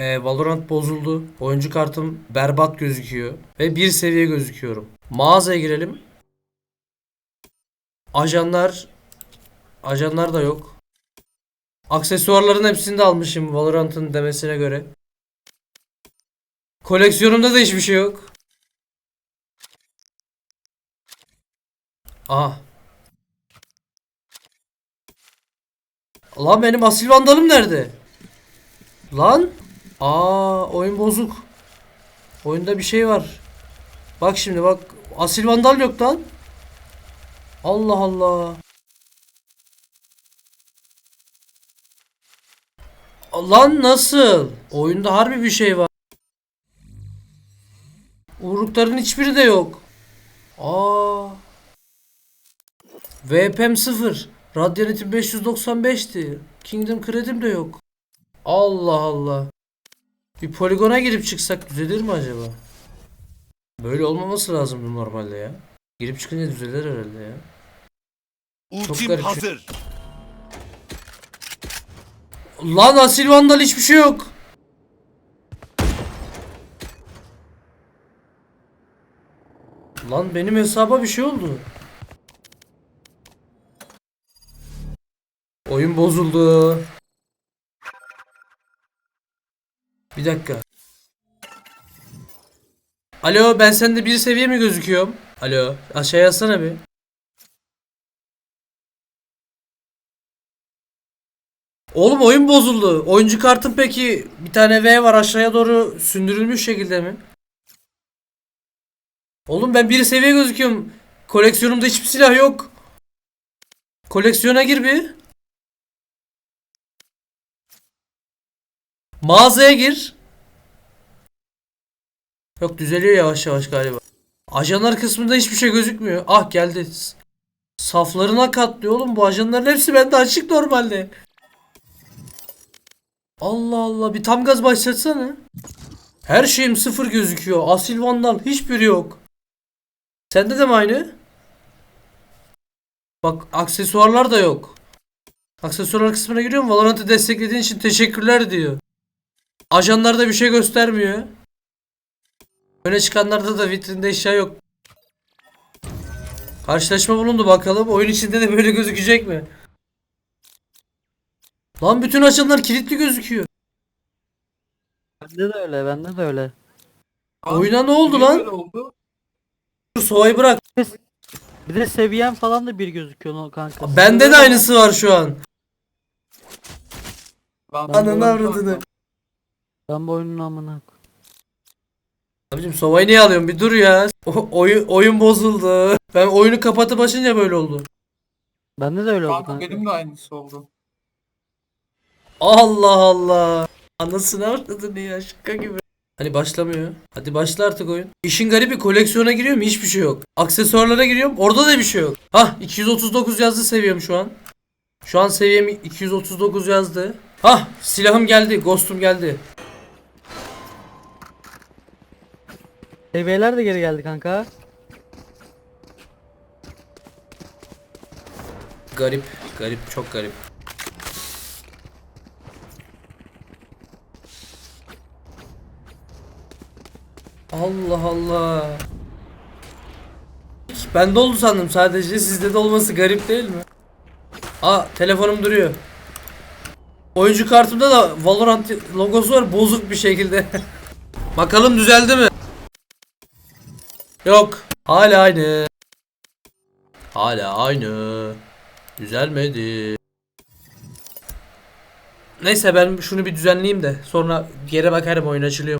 Ee, Valorant bozuldu. Oyuncu kartım berbat gözüküyor. Ve bir seviye gözüküyorum. Mağazaya girelim. Ajanlar Ajanlar da yok. Aksesuarların hepsini de almışım Valorant'ın demesine göre. Koleksiyonumda da hiçbir şey yok. Aha. Lan benim asil vandalım nerede? Lan. Aa oyun bozuk. Oyunda bir şey var. Bak şimdi bak. Asil vandal yok lan. Allah Allah. Lan nasıl? Oyunda harbi bir şey var. Urukların hiçbiri de yok. Aa. VP'm 0. Radyanitim 595'ti. Kingdom kredim de yok. Allah Allah. Bir poligona girip çıksak düzelir mi acaba? Böyle olmaması lazımdı normalde ya. Girip çıkınca düzelir herhalde ya. Ultim garip. hazır. Lan asil vandal hiçbir şey yok. Lan benim hesaba bir şey oldu. Oyun bozuldu. Bir dakika. Alo ben sende bir seviye mi gözüküyorum? Alo aşağıya yazsana bir. Oğlum oyun bozuldu. Oyuncu kartın peki bir tane V var aşağıya doğru sündürülmüş şekilde mi? Oğlum ben bir seviye gözüküyorum. Koleksiyonumda hiçbir silah yok. Koleksiyona gir bir. Mağazaya gir. Yok düzeliyor yavaş yavaş galiba. Ajanlar kısmında hiçbir şey gözükmüyor. Ah geldi. Saflarına katlıyor oğlum bu ajanların hepsi bende açık normalde. Allah Allah bir tam gaz başlatsana. Her şeyim sıfır gözüküyor. Asil vandal hiçbiri yok. Sende de mi aynı? Bak aksesuarlar da yok. Aksesuarlar kısmına giriyorum. Valorant'ı desteklediğin için teşekkürler diyor. Ajanlarda bir şey göstermiyor. Öne çıkanlarda da vitrinde eşya yok. Karşılaşma bulundu bakalım. Oyun içinde de böyle gözükecek mi? Lan bütün ajanlar kilitli gözüküyor. Bende de öyle, bende de öyle. Oyuna ne oldu lan? Dur Sova'yı bırak. Bir de seviyem falan da bir gözüküyor kanka. Bende de aynısı var şu an. Ben Ananı avradını. Ben bu oyunun amına. koy- Abicim Sova'yı niye alıyorsun? Bir dur ya. O, oyun, oyun bozuldu. Ben oyunu kapatıp açınca böyle oldu. Bende de öyle oldu Kanka kanka. benim de aynısı oldu. Allah Allah. Anasını avradını ya şaka gibi. Hani başlamıyor. Hadi başla artık oyun. İşin garibi koleksiyona giriyorum hiçbir şey yok. Aksesuarlara giriyorum orada da bir şey yok. Hah 239 yazdı seviyem şu an. Şu an seviyem 239 yazdı. Hah silahım geldi. Ghost'um geldi. Seviyeler de geri geldi kanka. Garip. Garip. Çok garip. Allah Allah. Ben de oldu sandım sadece. Sizde de olması garip değil mi? Aa telefonum duruyor. Oyuncu kartımda da Valorant logosu var bozuk bir şekilde. Bakalım düzeldi mi? Yok. Hala aynı. Hala aynı. Düzelmedi. Neyse ben şunu bir düzenleyeyim de sonra geri bakarım oyun açılıyor.